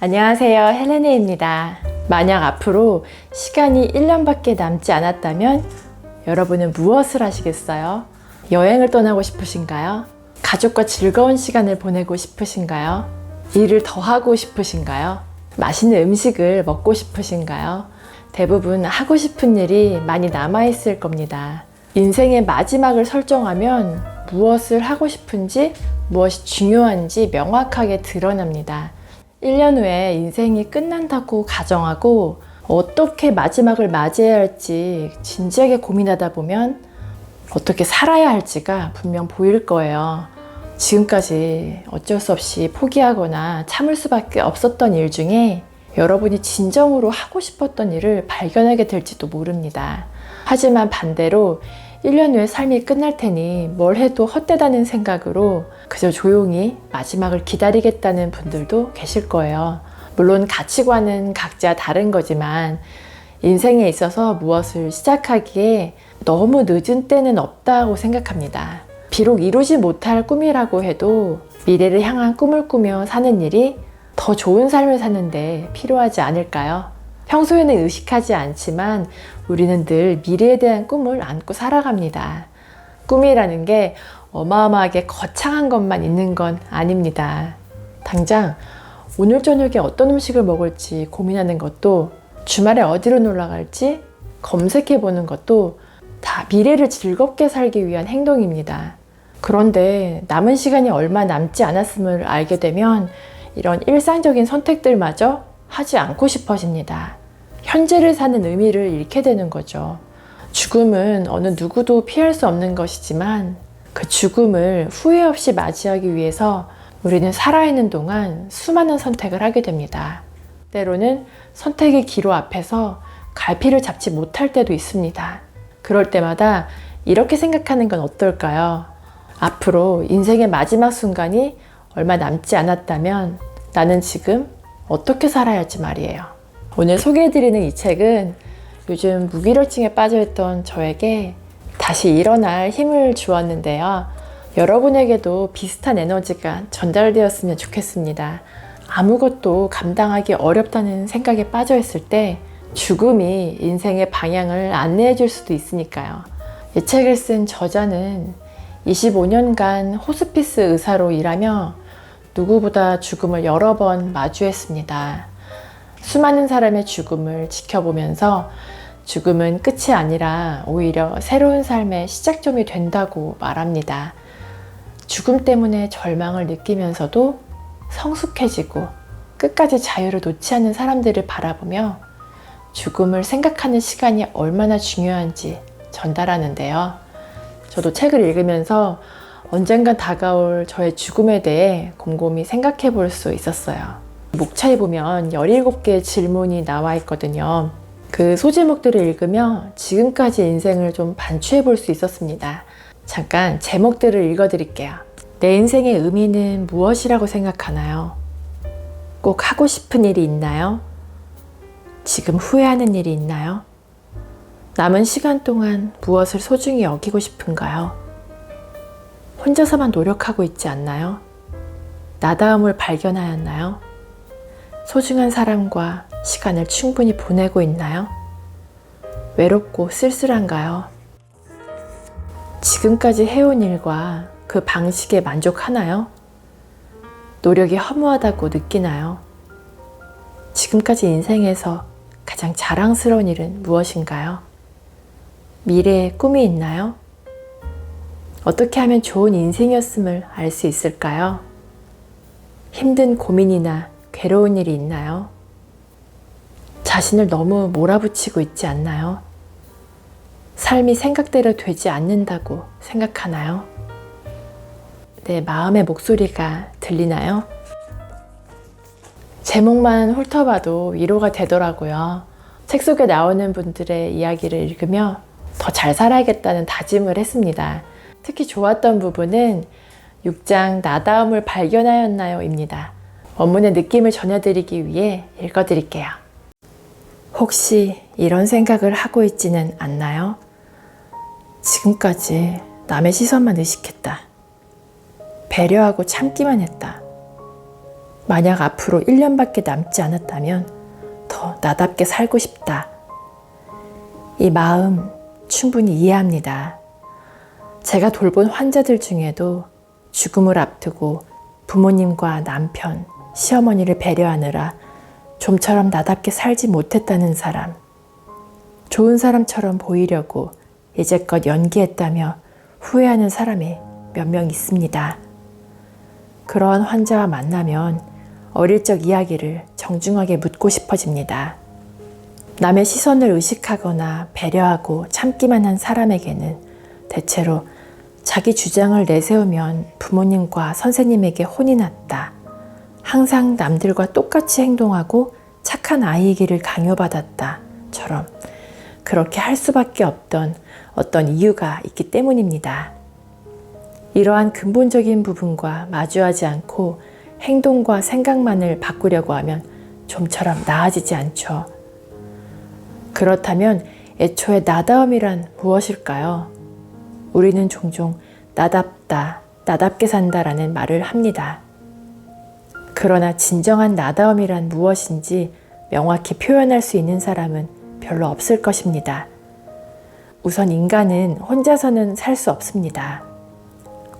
안녕하세요. 헬레네입니다. 만약 앞으로 시간이 1년밖에 남지 않았다면 여러분은 무엇을 하시겠어요? 여행을 떠나고 싶으신가요? 가족과 즐거운 시간을 보내고 싶으신가요? 일을 더 하고 싶으신가요? 맛있는 음식을 먹고 싶으신가요? 대부분 하고 싶은 일이 많이 남아있을 겁니다. 인생의 마지막을 설정하면 무엇을 하고 싶은지, 무엇이 중요한지 명확하게 드러납니다. 1년 후에 인생이 끝난다고 가정하고 어떻게 마지막을 맞이해야 할지 진지하게 고민하다 보면 어떻게 살아야 할지가 분명 보일 거예요. 지금까지 어쩔 수 없이 포기하거나 참을 수밖에 없었던 일 중에 여러분이 진정으로 하고 싶었던 일을 발견하게 될지도 모릅니다. 하지만 반대로 1년 후에 삶이 끝날 테니 뭘 해도 헛되다는 생각으로 그저 조용히 마지막을 기다리겠다는 분들도 계실 거예요. 물론 가치관은 각자 다른 거지만 인생에 있어서 무엇을 시작하기에 너무 늦은 때는 없다고 생각합니다. 비록 이루지 못할 꿈이라고 해도 미래를 향한 꿈을 꾸며 사는 일이 더 좋은 삶을 사는데 필요하지 않을까요? 평소에는 의식하지 않지만 우리는 늘 미래에 대한 꿈을 안고 살아갑니다. 꿈이라는 게 어마어마하게 거창한 것만 있는 건 아닙니다. 당장 오늘 저녁에 어떤 음식을 먹을지 고민하는 것도 주말에 어디로 놀러 갈지 검색해 보는 것도 다 미래를 즐겁게 살기 위한 행동입니다. 그런데 남은 시간이 얼마 남지 않았음을 알게 되면 이런 일상적인 선택들마저 하지 않고 싶어집니다. 현재를 사는 의미를 잃게 되는 거죠. 죽음은 어느 누구도 피할 수 없는 것이지만 그 죽음을 후회 없이 맞이하기 위해서 우리는 살아있는 동안 수많은 선택을 하게 됩니다. 때로는 선택의 기로 앞에서 갈피를 잡지 못할 때도 있습니다. 그럴 때마다 이렇게 생각하는 건 어떨까요? 앞으로 인생의 마지막 순간이 얼마 남지 않았다면 나는 지금 어떻게 살아야 할지 말이에요. 오늘 소개해드리는 이 책은 요즘 무기력증에 빠져있던 저에게 다시 일어날 힘을 주었는데요. 여러분에게도 비슷한 에너지가 전달되었으면 좋겠습니다. 아무것도 감당하기 어렵다는 생각에 빠져있을 때 죽음이 인생의 방향을 안내해 줄 수도 있으니까요. 이 책을 쓴 저자는 25년간 호스피스 의사로 일하며 누구보다 죽음을 여러 번 마주했습니다. 수많은 사람의 죽음을 지켜보면서 죽음은 끝이 아니라 오히려 새로운 삶의 시작점이 된다고 말합니다. 죽음 때문에 절망을 느끼면서도 성숙해지고 끝까지 자유를 놓지 않는 사람들을 바라보며 죽음을 생각하는 시간이 얼마나 중요한지 전달하는데요. 저도 책을 읽으면서 언젠간 다가올 저의 죽음에 대해 곰곰이 생각해 볼 수 있었어요. 목차에 보면 17개의 질문이 나와 있거든요. 그 소제목들을 읽으며 지금까지 인생을 좀 반추해 볼 수 있었습니다. 잠깐 제목들을 읽어 드릴게요. 내 인생의 의미는 무엇이라고 생각하나요? 꼭 하고 싶은 일이 있나요? 지금 후회하는 일이 있나요? 남은 시간 동안 무엇을 소중히 여기고 싶은가요? 혼자서만 노력하고 있지 않나요? 나다움을 발견하였나요? 소중한 사람과 시간을 충분히 보내고 있나요? 외롭고 쓸쓸한가요? 지금까지 해온 일과 그 방식에 만족하나요? 노력이 허무하다고 느끼나요? 지금까지 인생에서 가장 자랑스러운 일은 무엇인가요? 미래에 꿈이 있나요? 어떻게 하면 좋은 인생이었음을 알 수 있을까요? 힘든 고민이나 괴로운 일이 있나요? 자신을 너무 몰아붙이고 있지 않나요? 삶이 생각대로 되지 않는다고 생각하나요? 내 마음의 목소리가 들리나요? 제목만 훑어봐도 위로가 되더라고요. 책 속에 나오는 분들의 이야기를 읽으며 더 잘 살아야겠다는 다짐을 했습니다. 특히 좋았던 부분은 6장 나다움을 발견하였나요? 입니다. 원문의 느낌을 전해드리기 위해 읽어드릴게요. 혹시 이런 생각을 하고 있지는 않나요? 지금까지 남의 시선만 의식했다. 배려하고 참기만 했다. 만약 앞으로 1년밖에 남지 않았다면 더 나답게 살고 싶다. 이 마음 충분히 이해합니다. 제가 돌본 환자들 중에도 죽음을 앞두고 부모님과 남편, 시어머니를 배려하느라 좀처럼 나답게 살지 못했다는 사람, 좋은 사람처럼 보이려고 이제껏 연기했다며 후회하는 사람이 몇 명 있습니다. 그러한 환자와 만나면 어릴 적 이야기를 정중하게 묻고 싶어집니다. 남의 시선을 의식하거나 배려하고 참기만 한 사람에게는 대체로 자기 주장을 내세우면 부모님과 선생님에게 혼이 났다. 항상 남들과 똑같이 행동하고 착한 아이이기를 강요받았다. 처럼 그렇게 할 수밖에 없던 어떤 이유가 있기 때문입니다. 이러한 근본적인 부분과 마주하지 않고 행동과 생각만을 바꾸려고 하면 좀처럼 나아지지 않죠. 그렇다면 애초에 나다움이란 무엇일까요? 우리는 종종 나답다, 나답게 산다라는 말을 합니다. 그러나 진정한 나다움이란 무엇인지 명확히 표현할 수 있는 사람은 별로 없을 것입니다. 우선 인간은 혼자서는 살 수 없습니다.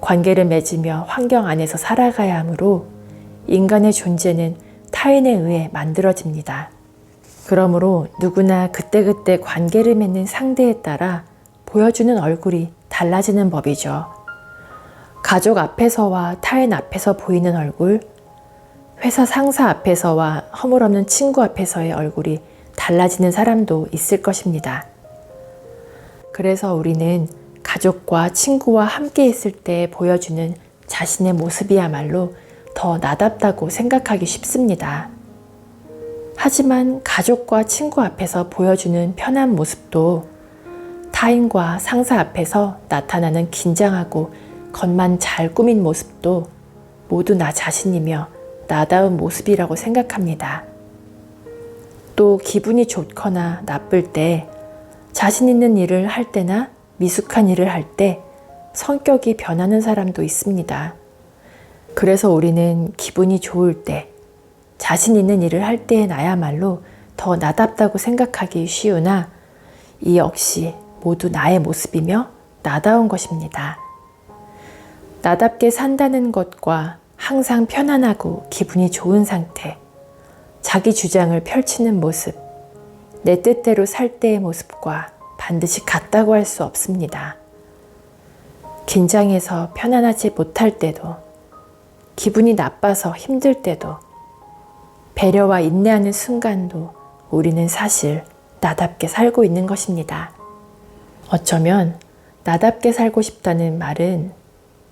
관계를 맺으며 환경 안에서 살아가야 하므로 인간의 존재는 타인에 의해 만들어집니다. 그러므로 누구나 그때그때 관계를 맺는 상대에 따라 보여주는 얼굴이 달라지는 법이죠. 가족 앞에서와 타인 앞에서 보이는 얼굴, 회사 상사 앞에서와 허물없는 친구 앞에서의 얼굴이 달라지는 사람도 있을 것입니다. 그래서 우리는 가족과 친구와 함께 있을 때 보여주는 자신의 모습이야말로 더 나답다고 생각하기 쉽습니다. 하지만 가족과 친구 앞에서 보여주는 편한 모습도 타인과 상사 앞에서 나타나는 긴장하고 겉만 잘 꾸민 모습도 모두 나 자신이며 나다운 모습이라고 생각합니다. 또 기분이 좋거나 나쁠 때 자신 있는 일을 할 때나 미숙한 일을 할 때 성격이 변하는 사람도 있습니다. 그래서 우리는 기분이 좋을 때, 자신 있는 일을 할 때의 나야말로 더 나답다고 생각하기 쉬우나 이 역시 모두 나의 모습이며 나다운 것입니다. 나답게 산다는 것과 항상 편안하고 기분이 좋은 상태, 자기 주장을 펼치는 모습, 내 뜻대로 살 때의 모습과 반드시 같다고 할 수 없습니다. 긴장해서 편안하지 못할 때도, 기분이 나빠서 힘들 때도, 배려와 인내하는 순간도 우리는 사실 나답게 살고 있는 것입니다. 어쩌면 나답게 살고 싶다는 말은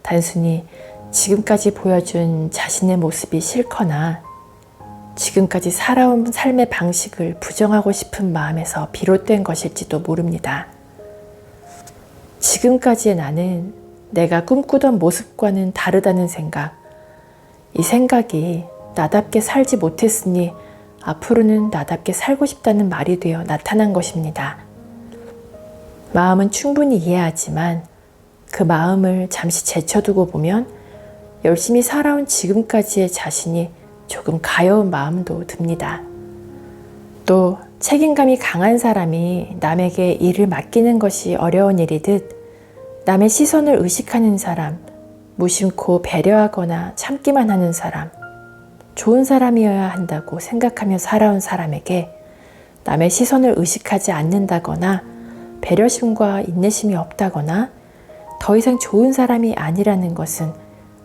단순히 지금까지 보여준 자신의 모습이 싫거나 지금까지 살아온 삶의 방식을 부정하고 싶은 마음에서 비롯된 것일지도 모릅니다. 지금까지의 나는 내가 꿈꾸던 모습과는 다르다는 생각, 이 생각이 나답게 살지 못했으니 앞으로는 나답게 살고 싶다는 말이 되어 나타난 것입니다. 마음은 충분히 이해하지만 그 마음을 잠시 제쳐두고 보면 열심히 살아온 지금까지의 자신이 조금 가여운 마음도 듭니다. 또 책임감이 강한 사람이 남에게 일을 맡기는 것이 어려운 일이듯 남의 시선을 의식하는 사람, 무심코 배려하거나 참기만 하는 사람, 좋은 사람이어야 한다고 생각하며 살아온 사람에게 남의 시선을 의식하지 않는다거나 배려심과 인내심이 없다거나 더 이상 좋은 사람이 아니라는 것은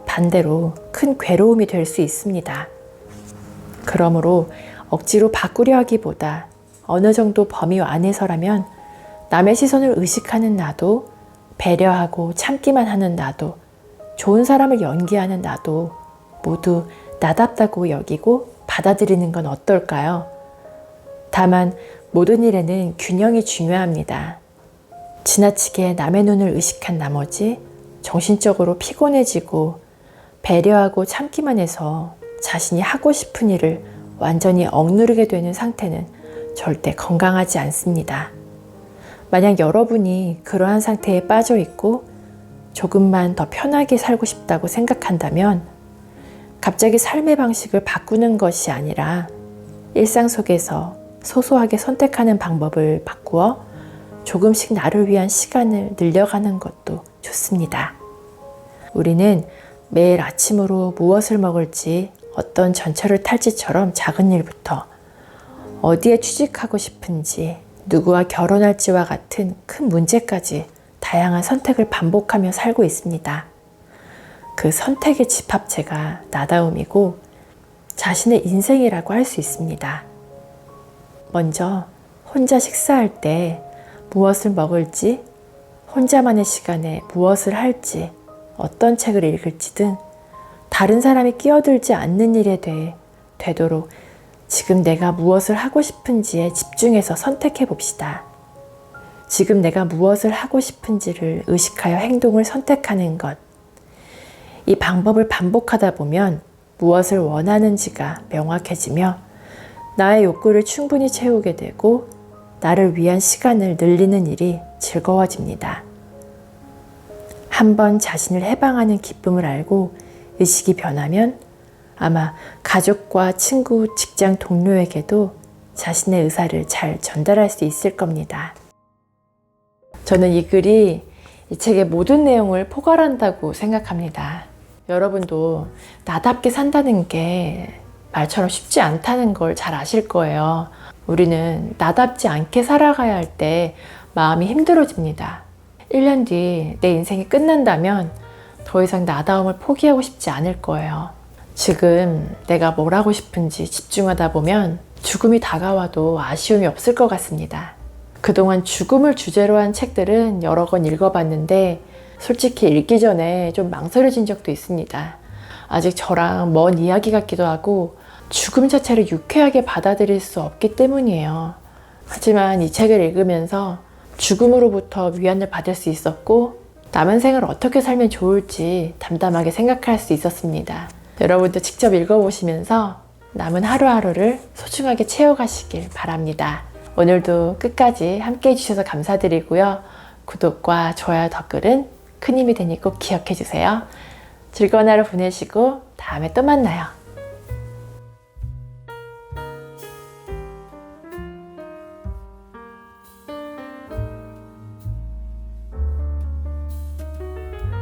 반대로 큰 괴로움이 될 수 있습니다. 그러므로 억지로 바꾸려 하기보다 어느 정도 범위 안에서라면 남의 시선을 의식하는 나도 배려하고 참기만 하는 나도 좋은 사람을 연기하는 나도 모두 나답다고 여기고 받아들이는 건 어떨까요? 다만 모든 일에는 균형이 중요합니다. 지나치게 남의 눈을 의식한 나머지 정신적으로 피곤해지고 배려하고 참기만 해서 자신이 하고 싶은 일을 완전히 억누르게 되는 상태는 절대 건강하지 않습니다. 만약 여러분이 그러한 상태에 빠져 있고 조금만 더 편하게 살고 싶다고 생각한다면 갑자기 삶의 방식을 바꾸는 것이 아니라 일상 속에서 소소하게 선택하는 방법을 바꾸어 조금씩 나를 위한 시간을 늘려가는 것도 좋습니다. 우리는 매일 아침으로 무엇을 먹을지 어떤 전철을 탈지처럼 작은 일부터 어디에 취직하고 싶은지 누구와 결혼할지와 같은 큰 문제까지 다양한 선택을 반복하며 살고 있습니다. 그 선택의 집합체가 나다움이고 자신의 인생이라고 할 수 있습니다. 먼저 혼자 식사할 때 무엇을 먹을지, 혼자만의 시간에 무엇을 할지, 어떤 책을 읽을지 등 다른 사람이 끼어들지 않는 일에 대해 되도록 지금 내가 무엇을 하고 싶은지에 집중해서 선택해 봅시다. 지금 내가 무엇을 하고 싶은지를 의식하여 행동을 선택하는 것. 이 방법을 반복하다 보면 무엇을 원하는지가 명확해지며 나의 욕구를 충분히 채우게 되고 나를 위한 시간을 늘리는 일이 즐거워집니다. 한번 자신을 해방하는 기쁨을 알고 의식이 변하면 아마 가족과 친구, 직장 동료에게도 자신의 의사를 잘 전달할 수 있을 겁니다. 저는 이 글이 이 책의 모든 내용을 포괄한다고 생각합니다. 여러분도 나답게 산다는 게 말처럼 쉽지 않다는 걸 잘 아실 거예요. 우리는 나답지 않게 살아가야 할 때 마음이 힘들어집니다. 1년 뒤 내 인생이 끝난다면 더 이상 나다움을 포기하고 싶지 않을 거예요. 지금 내가 뭘 하고 싶은지 집중하다 보면 죽음이 다가와도 아쉬움이 없을 것 같습니다. 그동안 죽음을 주제로 한 책들은 여러 권 읽어봤는데 솔직히 읽기 전에 좀 망설여진 적도 있습니다. 아직 저랑 먼 이야기 같기도 하고 죽음 자체를 유쾌하게 받아들일 수 없기 때문이에요. 하지만 이 책을 읽으면서 죽음으로부터 위안을 받을 수 있었고 남은 생을 어떻게 살면 좋을지 담담하게 생각할 수 있었습니다. 여러분도 직접 읽어보시면서 남은 하루하루를 소중하게 채워가시길 바랍니다. 오늘도 끝까지 함께 해주셔서 감사드리고요. 구독과 좋아요, 댓글은 큰 힘이 되니 꼭 기억해 주세요. 즐거운 하루 보내시고 다음에 또 만나요.